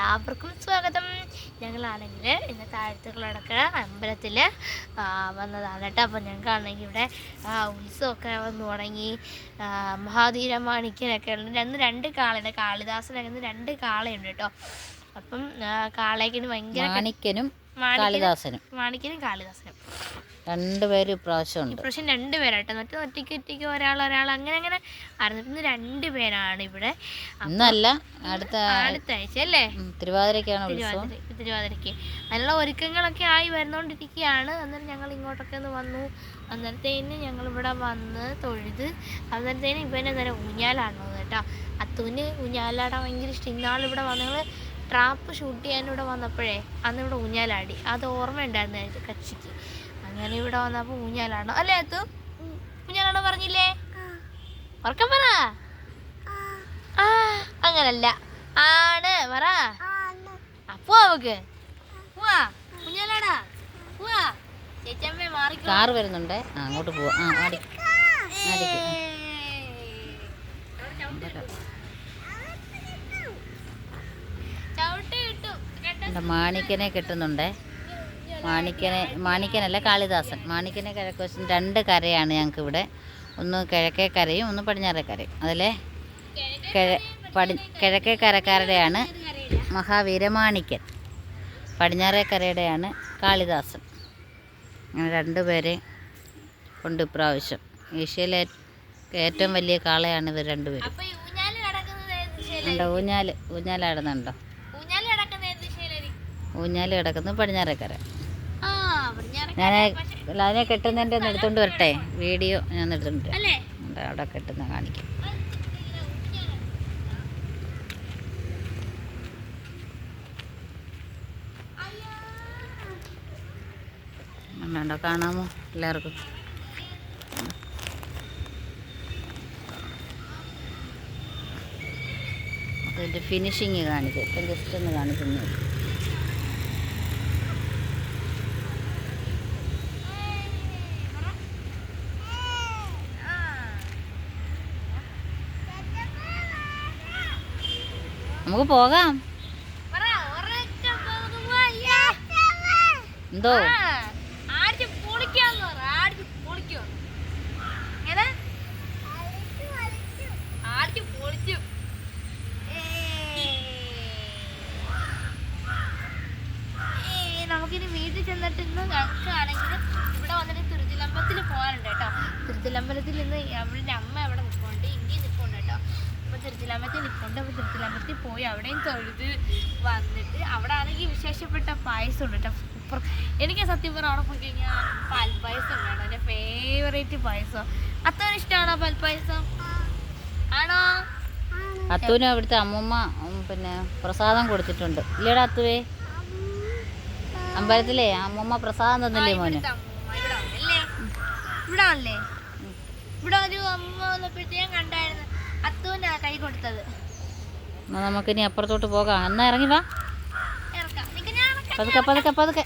എല്ലാവർക്കും സ്വാഗതം. ഞങ്ങളാണെങ്കിൽ ഇന്ന് താഴ്ത്തുകളടക്ക അമ്പലത്തിൽ വന്നതാണ് കേട്ടോ. അപ്പോൾ ഞങ്ങൾക്കാണെങ്കിൽ ഇവിടെ ഉത്സവമൊക്കെ വന്നു തുടങ്ങി. മഹാധീരമാണിക്കനൊക്കെ ഉണ്ട്. രണ്ട് രണ്ട് കാളയുണ്ട്. കാളിദാസനൊക്കെ ഇന്ന് രണ്ട് കാളയുണ്ട് കേട്ടോ. അപ്പം കാളയ്ക്കിന് ഭയങ്കര മാണിക്കനും കാളിദാസനും. മാണിക്കനും കാളിദാസനും. രണ്ടുപേരും ഇപ്രാവശ്യം ഉണ്ട് ഇപ്രാവശ്യം രണ്ട് പേരാട്ടോ. മറ്റേ ഒറ്റയ്ക്ക് ഒറ്റയ്ക്ക് ഒരാൾ ഒരാൾ അങ്ങനെ അങ്ങനെ അറിഞ്ഞിട്ട് രണ്ടുപേരാണ് രണ്ട് പേരാണ് ഇവിടെ. ഇന്നല്ല അടുത്ത അടുത്ത ആഴ്ച അല്ലേ? തിരുവാതിരക്കാണ് ഉത്സവം. തിരുവാതിര തിരുവാതിരയ്ക്ക് അതിനുള്ള ഒരുക്കങ്ങളൊക്കെ ആയി വരുന്നോണ്ടിരിക്കുകയാണ് അന്നേരം ഞങ്ങൾ ഇങ്ങോട്ടൊക്കെ ഒന്ന് വന്നു. അന്നേരത്തേന് ഞങ്ങൾ ഇവിടെ വന്ന് തൊഴുത് അന്നേരത്തേന് ഇവനെ നേരെ ഊഞ്ഞാലാടുന്നത് കേട്ടോ. അത്തുവിന് ഊഞ്ഞാലാടാൻ ഭയങ്കര ഇഷ്ടം. ഇന്നാളിവിടെ വന്നങ്ങൾ ട്രാപ്പ് ഷൂട്ട് ചെയ്യാൻ ഇവിടെ വന്നപ്പോഴേ അന്ന് ഇവിടെ ഊഞ്ഞാലാടി. അത് ഓർമ്മയുണ്ടായിരുന്നു കച്ചിക്ക്. കക്ഷിക്ക് അങ്ങനെ ഇവിടെ വന്നപ്പോ ഊഞ്ഞാലാണോ? അല്ലേ അത്തു? ഊഞ്ഞാലാണോ പറഞ്ഞില്ലേ? ഉറക്കം പറ. ആ. അങ്ങനല്ല. ആണ്. പറ. അപ്പോ അവക്ക്. പോവാ. ചേച്ചമ്മേ മാറിക്കോ. കാറ് വരുന്നുണ്ടേ. ആ അങ്ങോട്ട് പോവാ. ആ ആടി. ചവിട്ടി കിട്ടും മാണിക്കനെ കിട്ടുന്നുണ്ടേ. മാണിക്കനെ മാണിക്കനല്ല കാളിദാസൻ. മാണിക്കനെ കിഴക്കുവശം രണ്ട് കരയാണ് ഞങ്ങൾക്ക് ഇവിടെ ഒന്ന് കിഴക്കേ കരയും ഒന്ന് പടിഞ്ഞാറേ കരയും. അതിലെ കിഴ പടി കിഴക്കേ കരക്കാരുടെയാണ് മഹാവീരമാണിക്കൻ. പടിഞ്ഞാറേ കരയുടെയാണ് കാളിദാസൻ. അങ്ങനെ രണ്ടുപേരെ കൊണ്ട് ഇപ്രാവശ്യം ഏഷ്യയിലെ ഏറ്റവും വലിയ കാളയാണ് ഇവർ രണ്ടുപേരും? ഉണ്ടോ ഊഞ്ഞാൽ ഊഞ്ഞാലാടുന്നുണ്ടോ? ഊഞ്ഞാൽ കിടക്കുന്നത് പടിഞ്ഞാറേ കര ആ പടിഞ്ഞാറ് ഞാൻ അതിനെ കെട്ടുന്നതിന്റെ ഒന്ന് എടുത്തോണ്ട് വരട്ടെ. വീഡിയോ ഞാൻ എടുത്തോണ്ട് അവിടെ കെട്ടുന്ന കാണിക്കും. കാണാമോ? എല്ലാവർക്കും. അതിന്റെ ഫിനിഷിങ് കാണിക്കും. ഇപ്പം ജസ്റ്റ് ഒന്ന് കാണിക്കുന്നു നമുക്ക് പോകാം പറ, ഉറക്കെ പോകുമ്പോ അയ്യാ. എന്തോ ആ, ആടിച്ച് പൊളിക്കാന്ന് പറ, ആടിച്ച് പൊളിക്കോ. എങ്ങനെ? ആടിച്ച് പൊളിച്ചു. പോകാം. എന്തോ? നമുക്കിനി വീട്ടിൽ ചെന്നിട്ട് ഇന്ന് കണക്കാണെങ്കിൽ ഇവിടെ വന്നിട്ട് തിരുത്തിലമ്പലത്തിൽ പോകാനുണ്ട് കേട്ടോ. തിരുത്തിലമ്പലത്തിൽ ഇന്ന് അവളുടെ അമ്മ അവിടെ നിൽപ്പുണ്ട് ഇനി നിൽപ്പുണ്ട് കേട്ടോ അപ്പോൾ നിൽക്കുന്നുണ്ട് അപ്പോൾ തിരുത്തിലമ്പലത്തിൽ പോയി അവിടെയും തൊഴുത് വന്നിട്ട് അവിടെ ആണെങ്കിൽ വിശേഷപ്പെട്ട പായസം ഉണ്ട് കേട്ടോ. സൂപ്പർ. എനിക്ക് സത്യം പറഞ്ഞാൽ അവിടെ പോയി കഴിഞ്ഞാൽ പാൽപ്പായസം വേണം. എന്റെ ഫേവറേറ്റ് പായസം. അത്ര ഇഷ്ടമാണോ പാൽപ്പായസം? ആണോ? അത്തുവിനും അവിടുത്തെ അമ്മൂമ്മ പിന്നെ പ്രസാദം കൊടുത്തിട്ടുണ്ട്. ഇല്ലേടാ അത്തുവേ? അമ്പലത്തിലേ അമ്മൂമ്മ പ്രസാദം തന്നില്ലേ മോന്? ഇവിടെ അല്ലേ ഇവിടെ ഒരു അമ്മ വന്നപ്പോഴത്തേക്കും കണ്ടായിരുന്നു. അത്തൂനാ കൈ കൊടുത്തത്. എന്നാ നമുക്കിനി അപ്പുറത്തോട്ട് പോകാം. എന്നാ ഇറങ്ങി വാ. പതുക്കെ പതുക്കെ. പതുക്കെ.